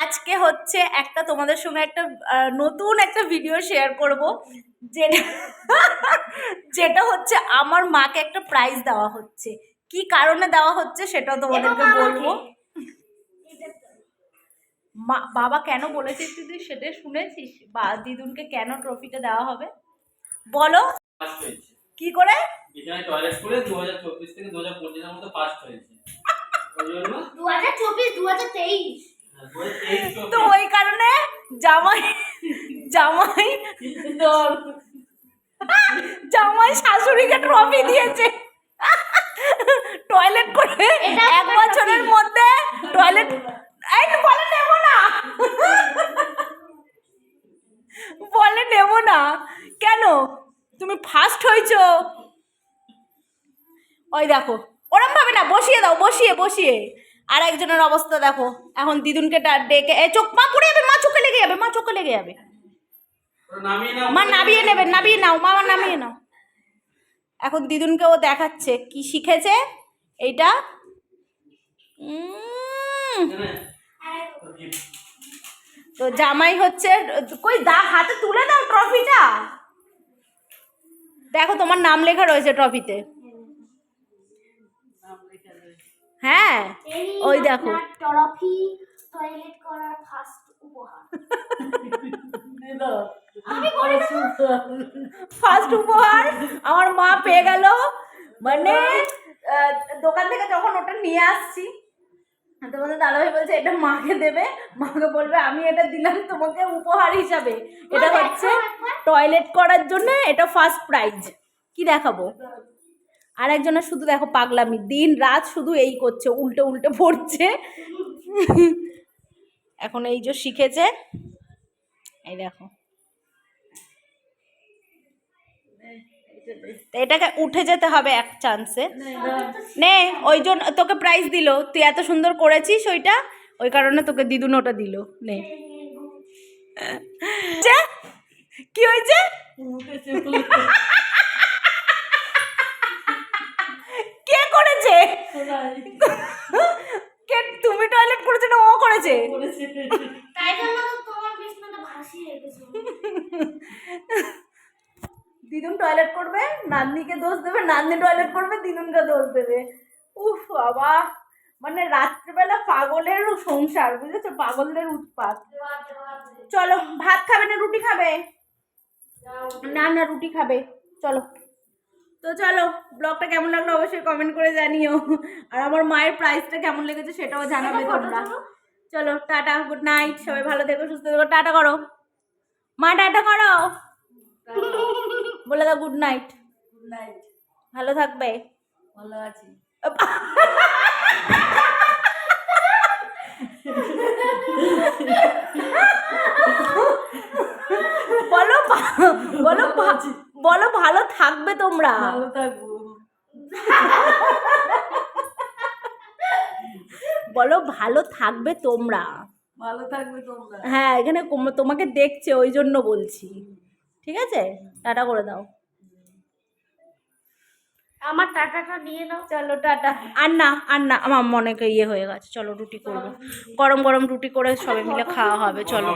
আজকে হচ্ছে একটা তোমাদের সঙ্গে একটা নতুন একটা ভিডিও শেয়ার করব যেটা যেটা হচ্ছে আমার মাকে একটা প্রাইজ দেওয়া হচ্ছে। কি কারণে দেওয়া হচ্ছে সেটাও তোমাদেরকে বলব। মা বাবা কেন বলেছিস তুই সেটা শুনেছিস? বা দিদুনকে কেন ট্রফিটা দেওয়া হবে? বলো। কি করে? টয়লেট করে দু হাজার চব্বিশ থেকে দু হাজার পঁচিশের মধ্যে ফার্স্ট হয়েছে। দু হাজার চব্বিশ দু হাজার তেইশ। তো ওই কারণে জামাই জামাই জামাই শাশুড়িকে ট্রফি দিয়েছে। টয়লেট করে এক বছরের মধ্যে টয়লেট বলে নেব না। বলে নেব না। কেন? তুমি ফার্স্ট হয়েছো। ওই দেখো ওরম ভাবে না বসিয়ে দাও বসিয়ে বসিয়ে। আর একজনের অবস্থা দেখো। এখন দিদুনকে ডেকে এ চোখ মা পড়ে যাবে মা চোখে লেগে যাবে মা চোখে লেগে যাবে। মা নামিয়ে নেবে নামিয়ে নাও মা নামিয়ে নাও। এখন দিদুনকে ও দেখাচ্ছে কি শিখেছে। এইটা তো জামাই হচ্ছে কই দা হাতে তুলে দাও ট্রফিটা। দেখো তোমার নাম লেখা রয়েছে ট্রফিতে। হ্যাঁ ওই দেখো। ট্রফি টয়লেট করার ফার্স্ট উপহার। ফার্স্ট উপহার আমার মা পেয়ে গেল। মানে দোকান থেকে যখন ওটা নিয়ে আসছি তোমাদের দাদাভাই বলছে এটা মাকে দেবে। মাকে বলবে আমি এটা দিলাম তোমাকে উপহার হিসাবে। এটা হচ্ছে টয়লেট করার জন্য এটা ফার্স্ট প্রাইজ কি দেখাবো? আর একজনের শুধু দেখো পাগলামি, দিন রাত শুধু এই করছে, উল্টে উল্টে পড়ছে। এখন এই যে শিখেছে, এই দেখো। এটাকে উঠে যেতে হবে এক চান্সে নে, ওই জন্য তোকে প্রাইজ দিল, তুই এত সুন্দর করেছিস ওইটা, ওই কারণে তোকে দিদুন ওটা দিল, নে। কি হয়েছে কে করেছে? কে তুমি টয়লেট করেছ না ও করেছে? তাই জন্য তোমার বিছনাটা ভাসিয়ে রেখেছো। দিদুন টয়লেট করবে নাতনিকে দোষ দেবে নাতনি টয়লেট করবে দিদুনকে দোষ দেবে। উফ বাবা মানে রাত্রিবেলা পাগলের সংসার বুঝেছ? পাগলদের উৎপাত। চলো ভাত খাবে না রুটি খাবে? না না রুটি খাবে। চলো। তো চলো ব্লগটা কেমন লাগল অবশ্যই কমেন্ট করে জানিও। আর আমার মায়ের প্রাইসটা কেমন লেগেছে সেটাও জানাবে তোমরা। চলো টাটা গুড নাইট সবাই ভালো থেকো সুস্থ থেকো টাটা করো। মা টাটা করো। বলে দাও গুড নাইট গুড নাইট ভালো থাকবে। ভালো আছি। বলো বলো বলো ভালো থাকবে তোমরা। ভালো থাকব। বলো ভালো থাকবে তোমরা। ভালো থাকবে তোমরা। হ্যাঁ এখানে কোম- তোমাকে দেখছে ওই জন্য বলছি। ঠিক আছে? টাটা করে দাও। আমার টাকাটা নিয়ে নাও। চলো টাটা। আর না আর না আমার মনে ইয়ে হয়ে গেছে। চলো রুটি করব। গরম গরম রুটি করে সবাই মিলে খাওয়া হবে। চলো।